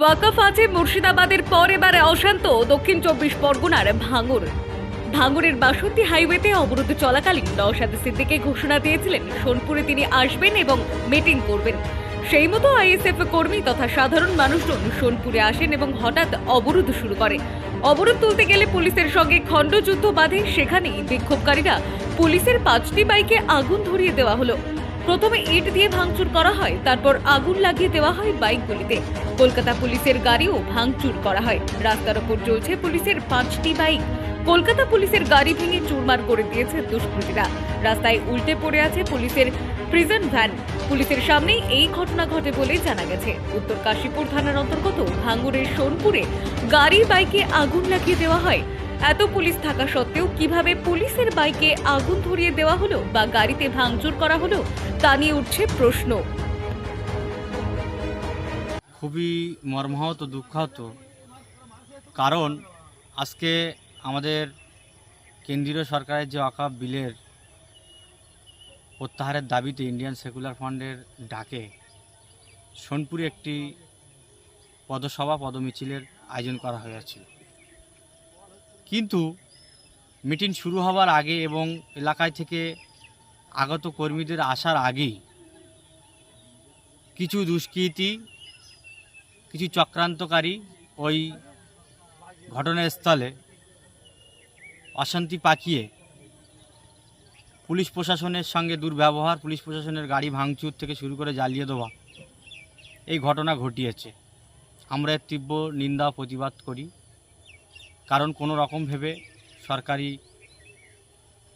ওয়াকফ আছে মুর্শিদাবাদের পর এবারে অশান্ত, দক্ষিণ চব্বিশ পরগনার ভাঙর। ভাঙরের বাসন্তী হাইওয়েতে অবরোধ চলাকালীন নওশাদ সিদ্দিকে ঘোষণা দিয়েছিলেন, সোনপুরে তিনি আসবেন এবং মিটিং করবেন। সেই মতো আইএসএফ কর্মী তথা সাধারণ মানুষজন সোনপুরে আসেন এবং হঠাৎ অবরোধ শুরু করে। অবরোধ তুলতে গেলে পুলিশের সঙ্গে খণ্ডযুদ্ধ বাঁধে, সেখানেই বিক্ষোভকারীরা পুলিশের পাঁচটি বাইকে আগুন ধরিয়ে দেওয়া হলো। প্রথমে ইট দিয়ে ভাঙচুর করা হয়, তারপর আগুন লাগিয়ে দেওয়া হয় বাইকগুলিতে। কলকাতা পুলিশের গাড়িও ভাঙচুর করা হয়। রাস্তার ওপর চলছে পুলিশের পাঁচটি বাইক। কলকাতা পুলিশের গাড়ি ভেঙে চুরমার করে দিয়েছে দুষ্কৃতীরা। রাস্তায় উল্টে পড়ে আছে পুলিশের প্রিজন ভ্যান পুলিশের সামনেই এই ঘটনা ঘটে বলে জানা গেছে। উত্তর কাশীপুর থানার অন্তর্গত ভাঙ্গুরের সোনপুরে গাড়ি বাইকে আগুন লাগিয়ে দেওয়া হয়। এত পুলিশ থাকা সত্ত্বেও কীভাবে পুলিশের বাইকে আগুন ধরিয়ে দেওয়া হলো বা গাড়িতে ভাঙচুর করা হলো, তা নিয়ে উঠছে প্রশ্ন। খুবই মর্মাহত, দুঃখাহত। কারণ আজকে আমাদের কেন্দ্রীয় সরকারের যে অকাপ বিলের প্রত্যাহারের দাবিতে ইন্ডিয়ান সেকুলার ফান্ডের ডাকে সোনপুরে একটি পদসভা, পদমিছিলের আয়োজন করা হয়েছিল। কিন্তু মিটিং শুরু হওয়ার আগে এবং এলাকায় থেকে আগত কর্মীদের আসার আগেই কিছু দুষ্কৃতী কিছু চক্রান্তকারী ওই ঘটনাস্থলে অশান্তি পাকিয়ে পুলিশ প্রশাসনের সঙ্গে দুর্ব্যবহার, পুলিশ প্রশাসনের গাড়ি ভাঙচুর থেকে শুরু করে জ্বালিয়ে দেওয়া এই ঘটনা ঘটিয়েছে। আমরা এর তীব্র নিন্দা প্রতিবাদ করি। কারণ কোনো রকম ভেবে সরকারি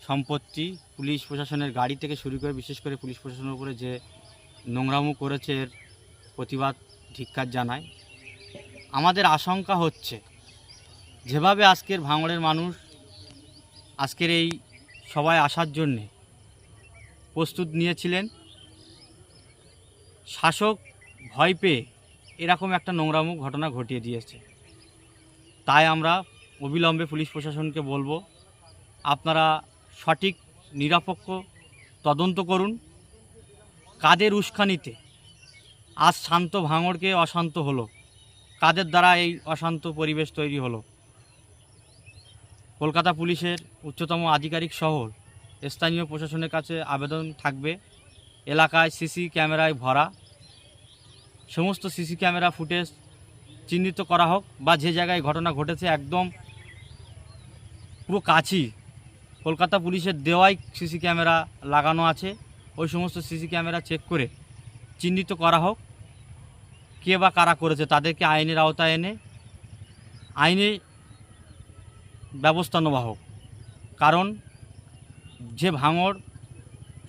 সম্পত্তি পুলিশ প্রশাসনের গাড়ি থেকে শুরু করে, বিশেষ করে পুলিশ প্রশাসনের উপরে যে নোংরামো করেছে এর প্রতিবাদ ধিক্কার জানায়। আমাদের আশঙ্কা হচ্ছে, যেভাবে আজকের ভাঙড়ের মানুষ আজকের এই সবাই আসার জন্যে প্রস্তুত নিয়েছিলেন, শাসক ভয় পেয়ে এরকম একটা নোংরামুখ ঘটনা ঘটিয়ে দিয়েছে। তাই আমরা অবিলম্বে পুলিশ প্রশাসনকে বলব, আপনারা সঠিক, নিরপেক্ষ তদন্ত করুন। কাদের উস্কানিতে আজ শান্ত ভাঙড়কে অশান্ত হলো। কাদের দ্বারা এই অশান্ত পরিবেশ তৈরি হলো? কলকাতা পুলিশের উচ্চতম আধিকারিক শহর স্থানীয় প্রশাসনের কাছে আবেদন থাকবে। এলাকায় সিসি ক্যামেরায় ভরা। সমস্ত সিসি ক্যামেরা ফুটেজ চিহ্নিত করা হোক বা যে জায়গায় ঘটনা ঘটেছে একদম পুরো কাছেই। কলকাতা পুলিশের দেওয়াই সিসি ক্যামেরা লাগানো আছে। ওই সমস্ত সিসি ক্যামেরা চেক করে চিহ্নিত করা হোক। কে বা কারা করেছে, তাদেরকে আইনের আওতায় এনে আইনে ব্যবস্থা নেওয়া হোক। কারণ যে ভাঙড়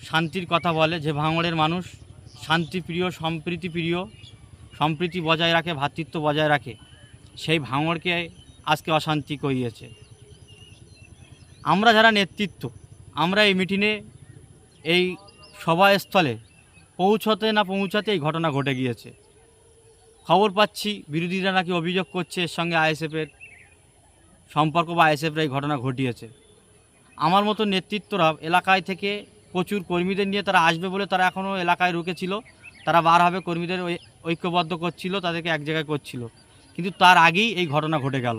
শান্তির কথা বলে, যে ভাঙড়ের মানুষ শান্তিপ্রিয় সম্প্রীতিপ্রিয় সম্প্রীতি বজায় রাখে ভ্রাতৃত্ব বজায় রাখে, সেই ভাঙড়কে আজকে অশান্তি করিয়েছে। আমরা যারা নেতৃত্ব, আমরা এই মিটিংয়ে, এই সভাস্থলে পৌঁছতে না পৌঁছাতে এই ঘটনা ঘটে গিয়েছে। খবর পাচ্ছি, বিরোধীরা নাকি অভিযোগ করছে এর সঙ্গে আইএসএফের সম্পর্ক বা আইএসএফরা এই ঘটনা ঘটিয়েছে। আমার মতো নেতৃত্বরা এলাকায় থেকে প্রচুর কর্মীদের নিয়ে তারা আসবে বলে তারা এখনও এলাকায় রুকেছিল। তারা বার হবে কর্মীদের ঐক্যবদ্ধ করছিল, তাদেরকে এক জায়গায় করছিল। কিন্তু তার আগেই এই ঘটনা ঘটে গেল।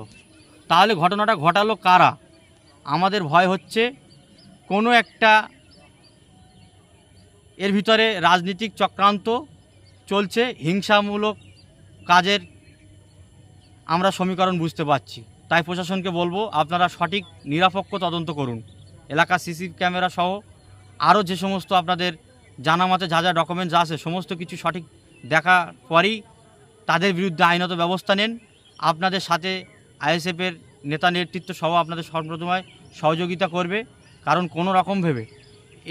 তাহলে ঘটনাটা ঘটালো কারা? আমাদের ভয় হচ্ছে কোনো একটা এর ভিতরে রাজনীতিক চক্রান্ত চলছে, হিংসামূলক কাজের আমরা সমীকরণ বুঝতে পারছি। তাই প্রশাসনকে বলব, আপনারা সঠিক নিরাপক্ষ তদন্ত করুন। এলাকা সিসি ক্যামেরা সহ আরও যে সমস্ত আপনাদের জানা মতে যা যা ডকুমেন্টস আছে, সমস্ত কিছু সঠিক দেখা পরই তাদের বিরুদ্ধে আইনত ব্যবস্থা নেন। আপনাদের সাথে আইএসএফের নেতা নেতৃত্ব সহ আপনাদের সর্বপ্রথমে সহযোগিতা করবে। কারণ কোনো রকম ভেবে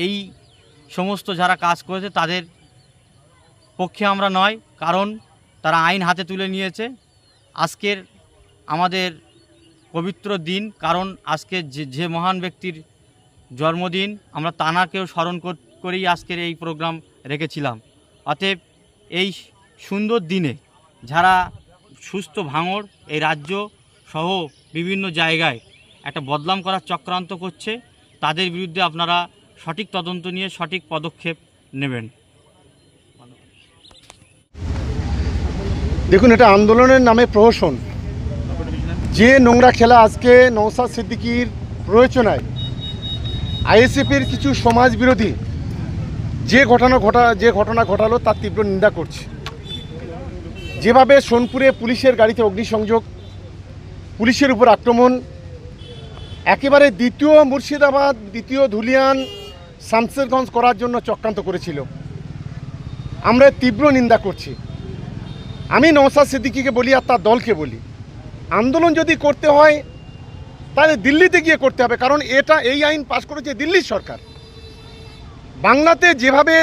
এই সমস্ত যারা কাজ করেছে তাদের পক্ষে আমরা নয়। কারণ তারা আইন হাতে তুলে নিয়েছে। আজকের আমাদের পবিত্র দিন, কারণ আজকে যে যে মহান ব্যক্তির জন্মদিন, আমরা তানাকেও স্মরণ কর- করেই আজকের এই প্রোগ্রাম রেখেছিলাম। অতএব এই সুন্দর দিনে যারা সুস্থ ভাঙড়, এই রাজ্য সহ বিভিন্ন জায়গায় একটা বদলাম করার চক্রান্ত করছে, তাদের বিরুদ্ধে আপনারা সঠিক তদন্ত নিয়ে সঠিক পদক্ষেপ নেবেন। দেখুন, এটা আন্দোলনের নামে প্রহসন। যে নোংরা খেলা আজকে নৌসাদ সিদ্দিকির প্রয়োজনায় আইএসএফের কিছু সমাজ বিরোধী যে ঘটনা ঘটা, যে ঘটনা ঘটালো তার তীব্র নিন্দা করছে। যেভাবে সোনপুরে পুলিশের গাড়িতে অগ্নিসংযোগ, পুলিশের উপর আক্রমণ, একেবারে দ্বিতীয় মুর্শিদাবাদ, দ্বিতীয় ধুলিয়ান, শামসেরগঞ্জ করার জন্য চক্রান্ত করেছিল। আমরা তীব্র নিন্দা করছি। আমি নওসাদ সিদ্দিকিকে বলি আর তার দলকে বলি। আন্দোলন যদি করতে হয়, তাহলে দিল্লিতে গিয়ে করতে হবে, কারণ এটা এই আইন পাশ করেছে দিল্লির সরকার। বাংলাতে যেভাবে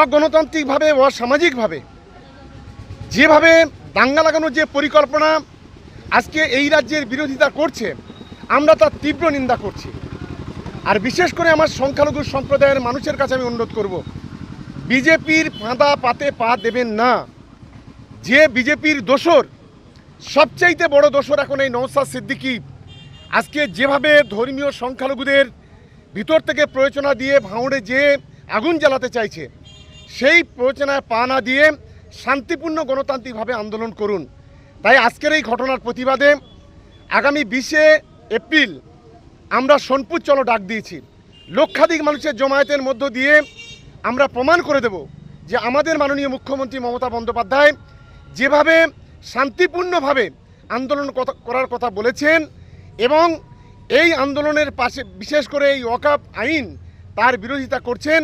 অগণতান্ত্রিকভাবে, অসামাজিকভাবে, যেভাবে দাঙ্গা লাগানোর যে পরিকল্পনা আজকে এই রাজ্যের বিরোধিতা করছে, আমরা তার তীব্র নিন্দা করছি। আর বিশেষ করে আমার সংখ্যালঘু সম্প্রদায়ের মানুষের কাছে আমি অনুরোধ করব, বিজেপির ফাঁদা পাতে পা দেবেন না। যে বিজেপির দোসর সবচাইতে বড় দোসর এখন এই নৌসাদ সিদ্দিকি। আজকে যেভাবে ধর্মীয় সংখ্যালঘুদের ভিতর থেকে প্রয়োজনা দিয়ে ভাঁড়ে যে আগুন জ্বালাতে চাইছে, সেই প্রয়োজনায় পা না দিয়ে শান্তিপূর্ণ গণতান্ত্রিকভাবে আন্দোলন করুন। তাই আজকের এই ঘটনার প্রতিবাদে আগামী বিশে এপ্রিল আমরা সোনপুর চলো ডাক দিয়েছি। লক্ষাধিক মানুষের জমায়েতের মধ্য দিয়ে আমরা প্রমাণ করে দেব যে আমাদের মাননীয় মুখ্যমন্ত্রী মমতা বন্দ্যোপাধ্যায় যেভাবে শান্তিপূর্ণভাবে আন্দোলন করার কথা বলেছেন এবং এই আন্দোলনের পাশে বিশেষ করে এই ওয়াকাপ আইন তার বিরোধিতা করছেন,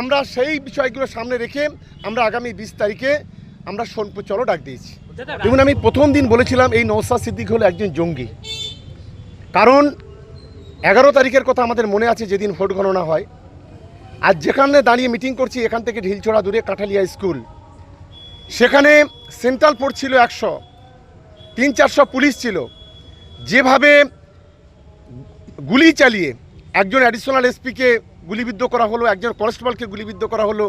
আমরা সেই বিষয়গুলো সামনে রেখে আমরা আগামী বিশ তারিখে আমরা সোনপুর, চলো ডাক দিয়েছি। যেমন আমি প্রথম দিন বলেছিলাম এই নৌসাদ সিদ্দিক হলো একজন জঙ্গি। কারণ এগারো তারিখের কথা আমাদের মনে আছে যেদিন ভোট গণনা হয়। আর যেখানে দাঁড়িয়ে মিটিং করছি, এখান থেকে ঢিলচড়া দূরে কাঠালিয়া স্কুল। সেখানে সেন্ট্রাল ফোর্স ছিল একশো, তিন চারশো পুলিশ ছিল। যেভাবে গুলি চালিয়ে একজন অ্যাডিশনাল এসপিকে গুলিবিদ্ধ করা হলো, একজন কনস্টেবলকে গুলিবিদ্ধ করা হলো,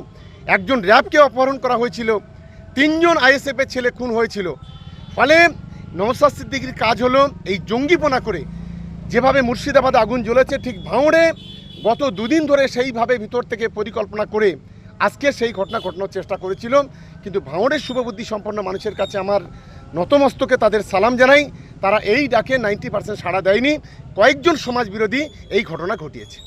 একজন র্যাবকে অপহরণ করা হয়েছিল, তিনজন আইএসএফের ছেলে খুন হয়েছিল। ফলে নওসাদ সিদ্দিকির কাজ হলো এই জঙ্গিপনা করে যেভাবে মুর্শিদাবাদে আগুন জ্বলেছে, ঠিক ভাঁড়ে গত দুদিন ধরে সেইভাবে ভিতর থেকে পরিকল্পনা করে আজকে সেই ঘটনা ঘটানোর চেষ্টা করেছিল কিন্তু ভাঙড়ের শুভবুদ্ধি সম্পন্ন মানুষের কাছে আমার নতমস্তকে তাদের সালাম জানাই। তারা এই ডাকে নাইনটি পার্সেন্ট সাড়া দেয়নি। কয়েকজন সমাজবিরোধী এই ঘটনা ঘটিয়েছে।